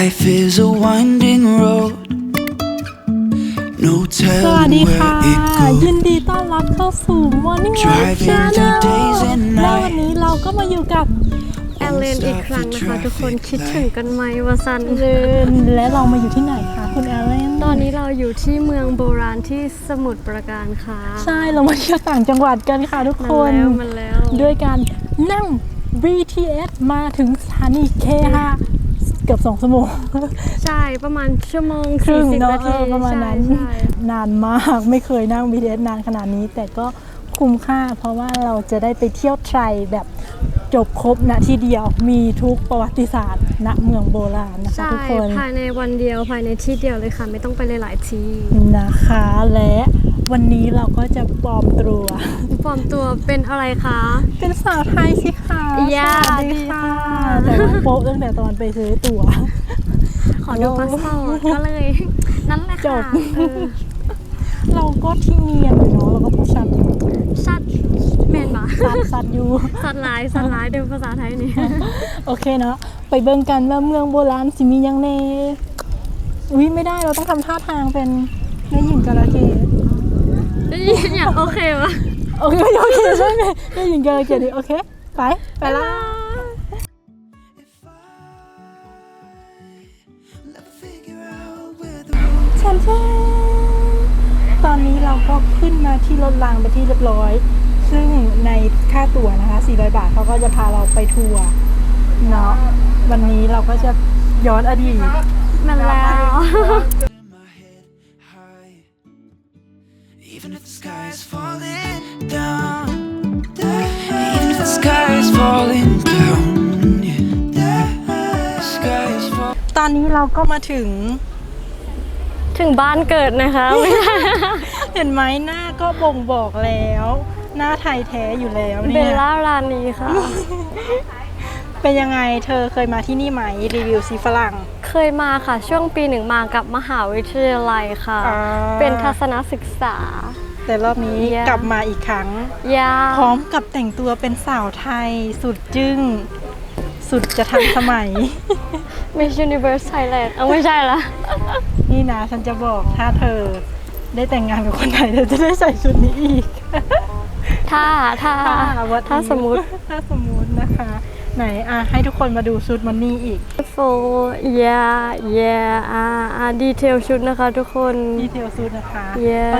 Life is a winding road. No สวัส telling ดีค่ะ where it ยิน goes. ดีต้อนรับเข้าสู่ Morning Life Driving Channel through days and และวัน nights นี้เราก็มาอยู่กับแอลเลนอีกครั้งนะคะทุกคนคิดถึงกันไหมวาซันเรนและเรามาอยู่ที่ไหนคะคุณแอลเลนตอนนี้เราอยู่ที่เมืองโบราณที่สมุทรปราการค่ะใช่เรามาเที่ยวต่างจังหวัดกันค่ะทุกมันคนแล้วมันแล้วด้วยการนั่ง BTS มาถึงสถานีเคฮาเกือบสองชั่วโมงใช่ประมาณชั่วโมงครึ่ง40เนาะนาเอทีอประมาณนั้นใช่ใช่นานมากไม่เคยนั่ง BTS นานขนาดนี้ แต่ก็คุ้มค่าเพราะว่าเราจะได้ไปเที่ยวไทยแบบ จบครบณที่เดียวมีทุกประวัติศาสตร์ณเมืองโบราณนะคะใช่ทุกคนภายในวันเดียวภายในที่เดียวเลยค่ะ ไม่ต้องไปหลายๆทีนะคะและวันนี้เราก็จะปลอมตัวปลอมตัวเป็นอะไรคะ เป็นสาวไทยสิคะย่าสวัสดีค่ะแต่ว่าโป๊ะตั้งแต่ตอนไปซื้อตั๋วขอดูพาสปอร์ตก็เลย นั่นแหละจค่ะบเออเราก็ที่เนียนอยู่เนาะเราก็พูดชัดชัด เมนบะสัดสัดอยู่ สัตว์หลายสัตว์หลายเดินภาษาไทยนี่โอเคเนาะไปเบิ่งกันว่าเมืองโบราณสิมีหยังแน่อุ้ยไม่ได้เราต้องทำท่าทางเป็นแม่หญิงกาลเกตอยากโอเควะโอเคโอเคใช่ไหมแม่หญิงกาลเกตดิโอเคไปไปละ Never figure out where the ฉันแช่ตอนนี้เราก็ขึ้นมาที่รถรางไปนที่เรียบร้อย ซึ่งในค่าตั๋วนะคะ 400 บาทเขาก็จะพาเราไปทัวร์เนาะวันนี้เราก็จะย้อนอดีตมันแล้ว in my head high. Even if the sky is falling down, even if the sky is falling down, yeah. the sky is falling. ตอนนี้เราก็มาถึง ถึงบ้านเกิดนะคะ เห็นไหมหน้าก็บ่งบอกแล้ว หน้าไทยแท้อยู่แล้วเบเนี่ลย ล่ารานีค่ะ เป็นยังไงเธอเคยมาที่นี่ไหมรีวิวซีฝรั่ง เคยมาค่ะ ช่วงปีหนึ่งมากับมหาวิทยาลัยค่ะ อ่า เป็นทัศนศึกษา แต่รอบนี้ Yeah กลับมาอีกครั้ง ยาพร้อมกับแต่งตัวเป็นสาวไทย สุดจึ้ง สุดจะทันสมัย มิช s ูนิเว r ร์สไทยแลนด์เอาไม่ใช่ละ นี่นะฉันจะบอกถ้าเธอ ได้แต่งงานกับคนไทยเธอจะได้ใส่ชุดนี้อีก ถ้าถ้าวัดถ้าสมมติถ้าสมมตินะคะ ไหนอะให้ทุกคนมาดูชุดมันนี่อีกโฟยายาอ่าอ่าดีเทลชุดนะคะทุกคน ดีเทลชุดนะคะ Yeah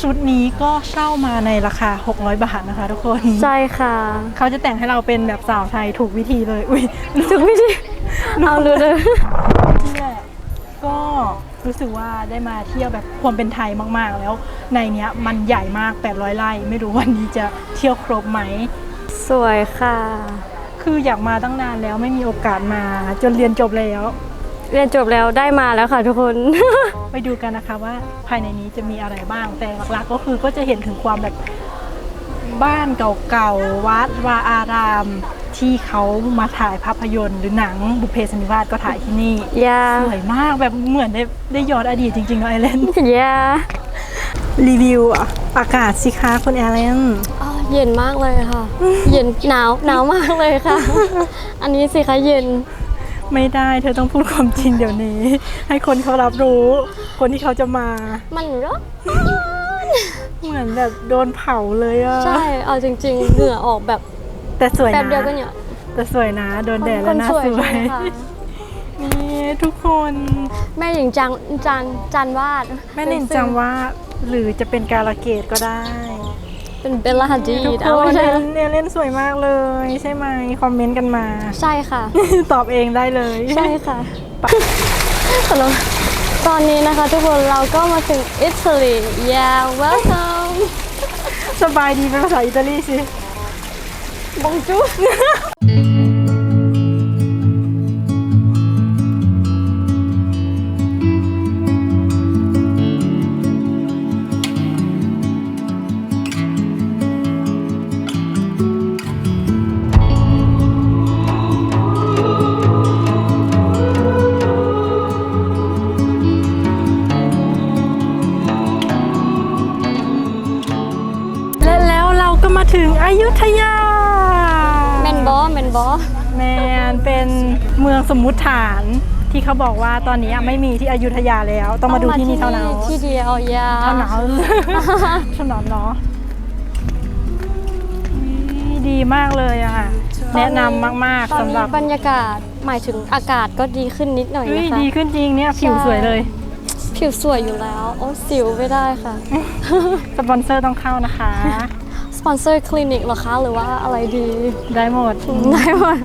ชุดนี้ก็เช่ามาในราคา 600 บาทนะคะ ทุกคน ใช่ค่ะ เขาจะแต่งให้เราเป็นแบบสาวไทยถูกวิธีเลย อุ้ยทุกวิธี เอาเลยเลยนี่แหละก็ รู้สึกว่าได้มาเที่ยวแบบความเป็นไทยมากๆ แล้ว ในเนี้ยมันใหญ่มาก 800ไร่ไม่รู้วันนี้จะเที่ยวครบไหม สวยค่ะ คืออยากมาตั้งนานแล้วไม่มีโอกาสมาจนเรียนจบแล้ว เรียนจบแล้วได้มาแล้วค่ะทุกคน ไปดูกันนะคะว่าภายในนี้จะมีอะไรบ้างแต่หลักๆ ก็คือก็จะเห็นถึงความแบบบ้านเก่าๆวัดวาอาราม ที่เขามาถ่ายภาพยนตร์หรือหนังบุพเพสันนิวาสก็ถ่ายที่นี่ยาสวยมากแบบเหมือนได้ได้ย้อนอดีตจริงๆเนาะไอเลนยารีวิวอากาศสิคะคุณแอลเลนอ๋อเย็นมากเลยค่ะ เย็นหนาวหนาวมากเลยค่ะ อันนี้สิคะเย็นไม่ได้เธอต้องพูดความจริงเดี๋ยวนี้ ให้คนเขารับรู้ คนที่เขาจะมา มันร้อนเหมือนแบบโดนเผาเลยอะใช่ เอาจริง ๆ เหงื่อออกแบบ แต่สวยแป๊บนะเดียวก็เนี่ยแต่สวยนะ โดนแดดคแล้วนหน่าสวยสวใช่ยไหมคะนี่ทุกคน แม่หญิงจังจันจันวาด แม่นินจำว่าหรือจะเป็นการะเกดก็ได้ เป็นเบลล่าฮัดดีทุกดคเอานไม่ใช่เนี่ยเล่นสวยมากเลย ใช่ไหมคอมเมนต์กันมา ใช่ค่ะ ตอบเองได้เลย ใช่ค่ะตลกตอนนี้นะคะทุกคนเราก็มาถึงอิตาลี yeah welcome สบายดีเป็นภาษาอิตาลีสิ บงจูและแล้วเราก็มาถึงอยุธยา เป็นเมืองสมมุติฐานที่เขาบอกว่าตอนนี้ไม่มีที่อยุธยาแล้ว ต้องมาดูที่นี่เท่านั้นที่เดียวยาเท่านั้นเท่านั้นเนาะนี่ดีมากเลยอะค่ะ แนะนำมากตๆอนสำหนี้รับบรรยากาศหมายถึงอากาศก็ดีขึ้นนิดหน่อยเฮ้ยนะคะดีขึ้นจริงเนี่ยผิวใช่สวยเลย ผิวสวยอยู่แล้ว โอ้สิวไม่ได้ค่ะ สปอนเซอร์ต้องเข้านะคะ สปอนเซอร์คลินิกเหรอคะ หรือว่าอะไรดี ได้หมด ได้หมด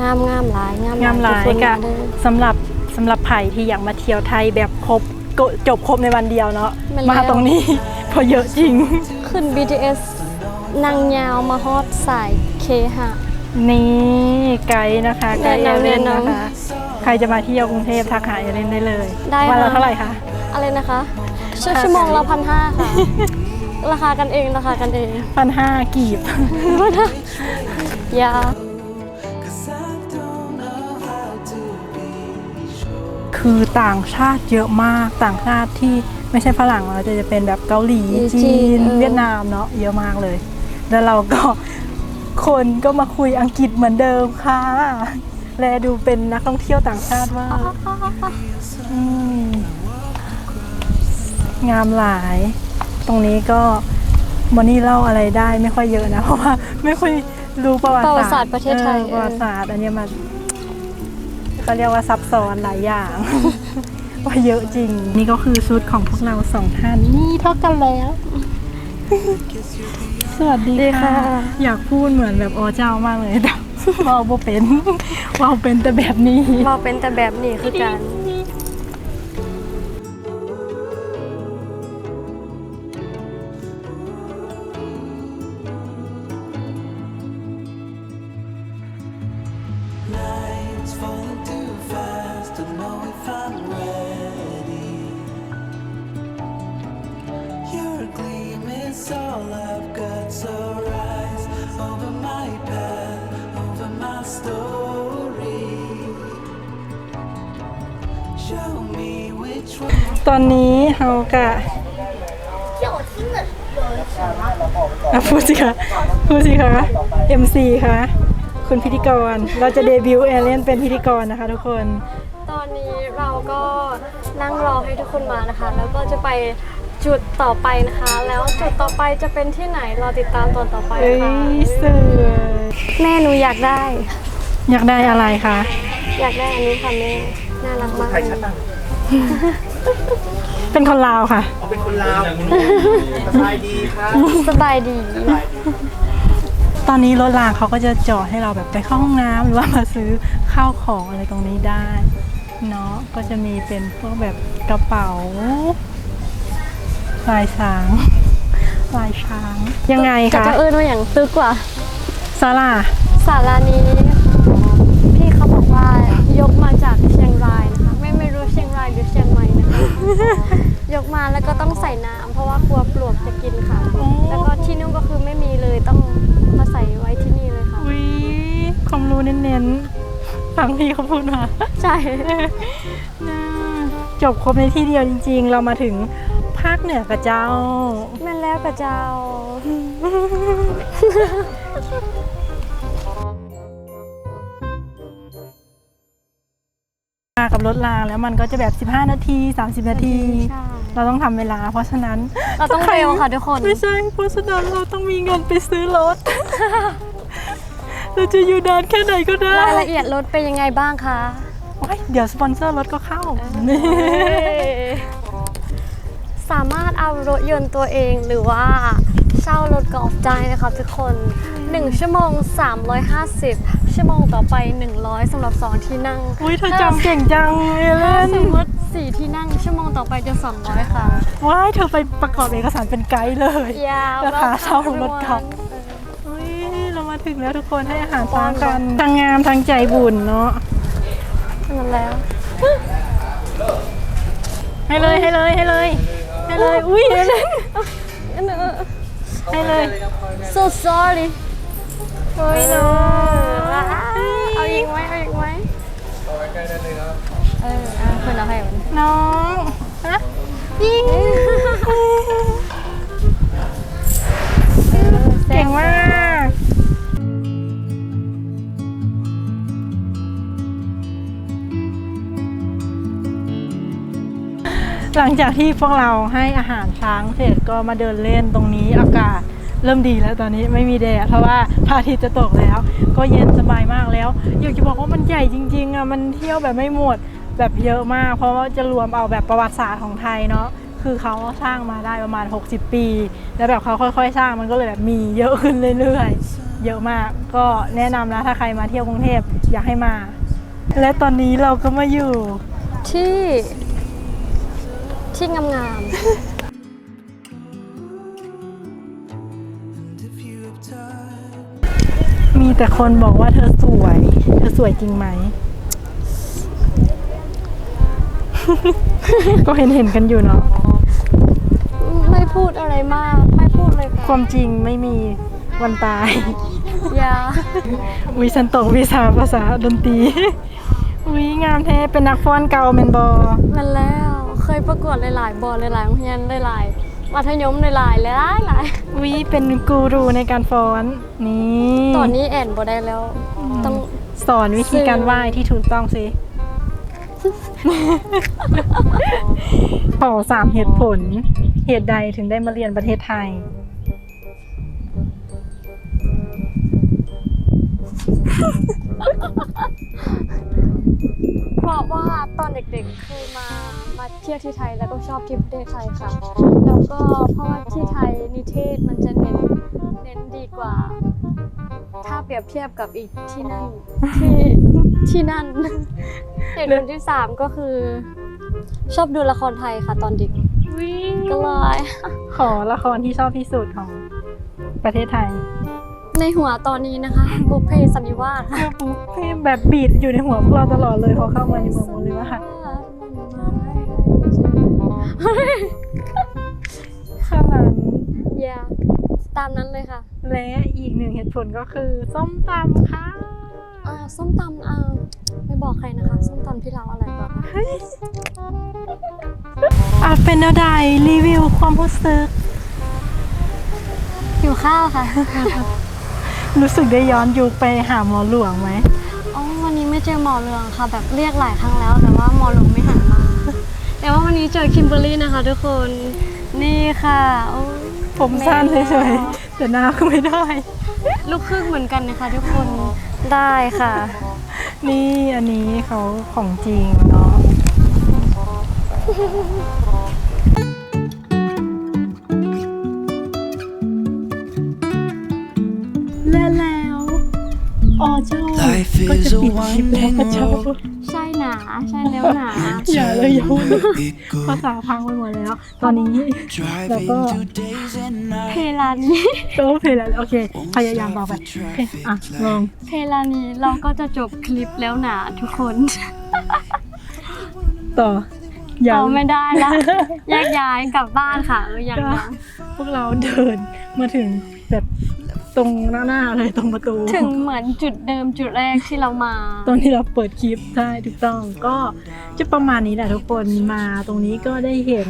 งามงามหลายงามงามหลายทุคนกะมาเด้อ สำหรับสำหรับไผ่ที่อยากมาเที่ยวไทยแบบครบก็จบครบในวันเดียวเนาะมันแล้ว มาตรงนี้ เพอเยอะจริง ขึ้น BTS นั่งยาวมาฮอดสายเคหะ นี่ไกด์นะคะไกด์แนะเอนำเลนแนะนำนะคะใครจะมาเที่ยวกรุงเทพทักหาเอเลนได้เลยได้วันละค่ะเท่าไหร่คะ อะไรนะคะชวชั่วโมงละพันห้าค่ะ ราคากันเองราคากันเองพันห้ากีบ ยา คือต่างชาติเยอะมากต่างชาติที่ไม่ใช่ฝรั่งเราจะจะเป็นแบบเกาหลีจีจีนนเออเวียดนามเนาะเยอะมากเลย แล้วเราก็คนก็มาคุยอังกฤษเหมือนเดิมค่ะ แลดูเป็นนักท่องเที่ยวต่างชาติมากอืมงามหลาย ตรงนี้ก็มอนี่เล่าอะไรได้ไม่ค่อยเยอะนะ เพราะว่าไม่ค่อยรู้ประวัติประวัติศาศาสสตตร์ร์ประเทศไทยออประวัติศาสตร์อันเนี้ยมัน ก็เรียกว่าซับซ้อนหลายอย่างว่าเยอะจริง นี่ก็คือชุดของพวกเราสองท่านนี่เท่ากันแล้ว สวัสดีดีค่ะค่ะ อยากพูดเหมือนแบบอ๋อเจ้ามากเลยแต่เราบ่เป็นเราเป็นแต่แบบนี้เราเป็นแต่แบบนี้คือกัน อนนี้เฮากะอะพูดสิคะพูดสิคะ MC คะคุณพิธีกร เราจะเดบิวต์เอเลียนเป็นพิธีกรนะคะทุกคน ตอนนี้เราก็นั่งรอให้ทุกคนมานะคะ แล้วก็จะไปจุดต่อไปนะคะ แล้วจุดต่อไปจะเป็นที่ไหนรอติดตามตอนต่อไปเอ้ยค่ะสวยแม่หนูอยากได้ อยากได้อะไรคะ อยากได้อันนี้ค่ะแม่ น่ารักมากเลย เป็นคนลาวค่ะเป็นคนลาวสบายดีครับสบายดีตอนนี้รถรางเขาก็จะจอดให้เราแบบไปเข้าห้องน้ำหรือว่ามาซื้อข้าวของอะไรตรงนี้ได้เนาะก็จะมีเป็นพวกแบบกระเป๋าลายช้างลายช้าง ยังไงจะคะจะเอิ้นว่าอย่างตึกกว่า ซาร่าศาลานี้ ยกมาแล้วก็ต้องใส่น้ำเพราะว่ากลัวปลวกจะกินค่ะ แล้วก็ที่นู่นก็คือไม่มีเลยต้องมาใส่ไว้ที่นี่เลยค่ะ อุ้ยความรู้เน้นๆฟังพี่เขาพูดมาใช่จบครบในที่เดียวจริง ๆ เรามาถึงภาคเหนือกับเจ้าแม่นแล้วกระเจ้า มากับรถรางแล้วมันก็จะแบบ 15 นาที 30 นาที ใช่ เราต้องทำเวลา เพราะฉะนั้นเราต้องถ้ใเร็วค่ะทุกคน ไม่ใช่เพราะฉะนั้นเราต้องมีเงินไปซื้อรถ เราจะอยู่นานแค่ไหนก็ได้รายละเอียดรถเป็นยังไงบ้างคะโอ๊ยเดี๋ยวสปอนเซอร์รถก็เข้าสามารถเอารถยนต์ตัวเองหรือว่าเช่ารถกอล์ฟได้นะคะทุกคน 1 ชั่วโมง 350 ชั่วโมงต่อไป 100สำหรับ 2 ที่นั่งอุ้ยเธอจำเก่งจังเอเลถ้านสมมติ4ที่นั่ง ชั่วโมงต่อไปจะ 200 ค่ะว้ายเธอไปประกอบเอกสารเป็นไกด์เลยยาวราคาเช่ารถกอล์ฟเฮ้ยเรามาถึงแล้วทุกคนให้อาหารช้างกันทางงามทางใจบุญเนาะนั่นแล้วให้เลยให้เลยให้เลยให้เลยอุ้ยให้เลยให้เลย so sorry เฮ้ยเนาะเอา เอออะคนเราให้มันน้องนะยิงเก่งมากหลังจากที่พวกเราให้อาหารช้างเสร็จก็มาเดินเล่นตรงนี้อากาศ เริ่มดีแล้วตอนนี้ไม่มีแดดเพราะว่าพระอาทิตย์จะตกแล้ว ก็เย็นสบายมากแล้ว อยากจะบอกว่ามันใหญ่จริงๆอะมันเที่ยวแบบไม่หมดแบบเยอะมาก เพราะว่าจะรวมเอาแบบประวัติศาสตร์ของไทยเนาะคือเขาสร้างมาได้ประมาณ 60 ปี แล้วแบบเขาค่อยๆ สร้างมันก็เลยแบบมีเยอะขึ้นเรื่อยๆ เยอะมาก ก็แนะนำนะถ้าใครมาเที่ยวกรุงเทพอยากให้มา และตอนนี้เราก็มาอยู่ที่ที่งาม มีแต่คนบอกว่าเธอสวย เธอสวยจริงไหม ก็เห็นเห็นๆกันอยู่เนาะๆไม่พูดอะไรมาก ไม่พูดเลยคค่ะวามจริงไม่มีวันตาย อย่าวิฉันตกวิชาภาษาดนตรี วิงามแท้เป็นนักฟ้อนเก่าเมนบอมันแล้วเคยประกวดหลายๆบอลหลายๆโรงเรียนหลายๆ มัธยมหลายๆหลายหลายวิเป็นกูรูในการฟ้อนนี่ตอนนี้แอนบ่ได้แล้ว ต้องสอนวิธีการไหว้ที่ถูกต้องสิขอสามเหตุผล เหตุใดถึงได้มาเรียนประเทศไทย เพราะว่าตอนเด็กๆเคยมามาเที่ยวที่ไทยแล้วก็ชอบที่ประเทศไทยค่ะ แล้วก็เพราะว่าที่ไทยนิเทศมันจะเน้นเน้นดีกว่า ถ้าเปรียบเทียบกับอีกที่นั่นที่ที่นั่นเหตุผลที่สามก็คือ ชอบดูละครไทยค่ะตอนเด็กก็เลยขอละครที่ชอบที่สุดของประเทศไทย ในหัวตอนนี้นะคะ บุพเพสันนิวาสค่ะคือปุ๊บเพลงแบบบีดอยู่ในหัวพวกเราตลอดเลยพอเข้ามาในเมืองโมเลยว่าค่ะขนาดอย่าตามนั้นเลยค่ะ และอีกหนึ่งเหตุผลก็คือส้มตำค่ะอ่าส้มตำอ่าไม่บอกใครนะคะ ส้มตำที่เราอะไรก่อนค่ะอาจเป็นแนวใดรีวิวความรู้สึกหิวข้าวค่ะ รู้สึกได้ย้อนยุคไปหาหมอหลวงไหมอ๋อวันนี้ไม่เจอหมอเรืองค่ะ แบบเรียกหลายครั้งแล้ว แต่ว่าหมอหลวงไม่หันมา แต่ว่าวันนี้เจอคิมเบอรรี่นะคะ ทุกคนนี่ค่ะโอ้ยผมสั้นเฉยๆแต่หน้าก็ไม่ได้ ลูกครึ่งเหมือนกันนะคะ ทุกคนได้ค่ะ นี่อันนี้เขาของจริงเนาะและ ก็ is จะ a ปิดคลิปแล้ว winding พระเจ้า road. ใช่หนาใช่แล้วหนาอย่าเลยอย่าพูด It ภา goes ษาพังไปหมดแล้ว ตอนนี้ driving Baba. through days and เพ nights. ลานี้ก็เพลงแล้วโอเค พยายามบอกไปโอเคอะลองเพลานี้เราก็จะจบคลิปแล้วหนาทุกคน ต่ออย่าเอาไม่ได้ละแยกย้ายกลับบ้านค่ะเอออย่างก็นั้นพวกเราเดินมาถึงแบบ ตรงหน้าหน้าๆเลยตรงประตู ถึงเหมือนจุดเดิมจุดแรกที่เรามาตรงที่เราเปิดคลิปใช่ถูกต้องก็จะประมาณนี้แหละทุกคนมาตรงนี้ก็ได้เห็น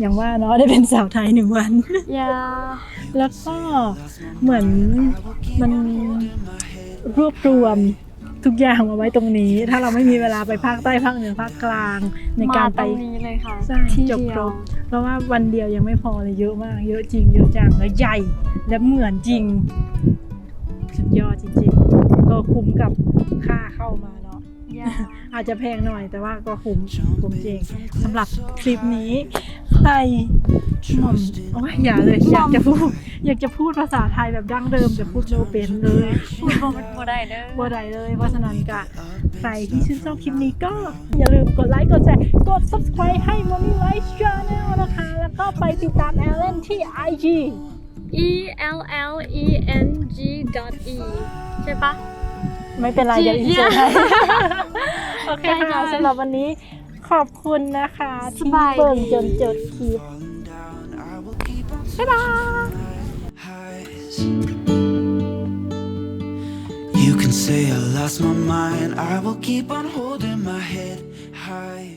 อย่างว่าเนาะได้เป็นสาวไทยหนึ่งวันอย่าแล้วก็เหมือนมันรวบรวมทุกอย่างมาไว้ตรงนี้ ถ้าเราไม่มีเวลาไปภาคใต้ภาคเหนือภาคกลางในมาการตไป รงนี้เลยค่ะใช่ที่จบเดีคยรวบ เพราะว่าวันเดียวยังไม่พอเลยเยอะมาก เยอะจริง เยอะจังแล้วใหญ่และเหมือนจริง สุดยอดจริง ๆ ก็คุ้มกับค่าเข้ามา อย่าอาจจะแพงหน่อยแต่ว่าก็คุ้มคุ้มจริงสำหรับคลิปนี้ใครหม่อมโอ้ยอย่าเลยอยากจะพูด อยากจะพูดภาษาไทยแบบดั้งเดิมแต่พูดไม่เป็นเลยพูดบ่บ่ได้เด้อบ่ได้เลยเพราะฉะนั้นก็ใครที่ชื่นชอบคลิปนี้ก็อย่าลืมกดไลค์กดแชร์กด subscribe ให้ Money Life Channel นะคะ แล้วก็ไปติดตามแอลเลนที่ IG E L L E N G dot E ใช่ปะ ไม่เป็นไรเดี๋ยวอินเสิร์ตให้โอเคใช่ค่ะใช่สำหรับวันนี้ขอบคุณนะคะสที่บายเบิ่งดีจนจบคลิป falling down. I will keep on บ๊ายบาย highs. You can say I lost my mind. I will keep on holding my head high.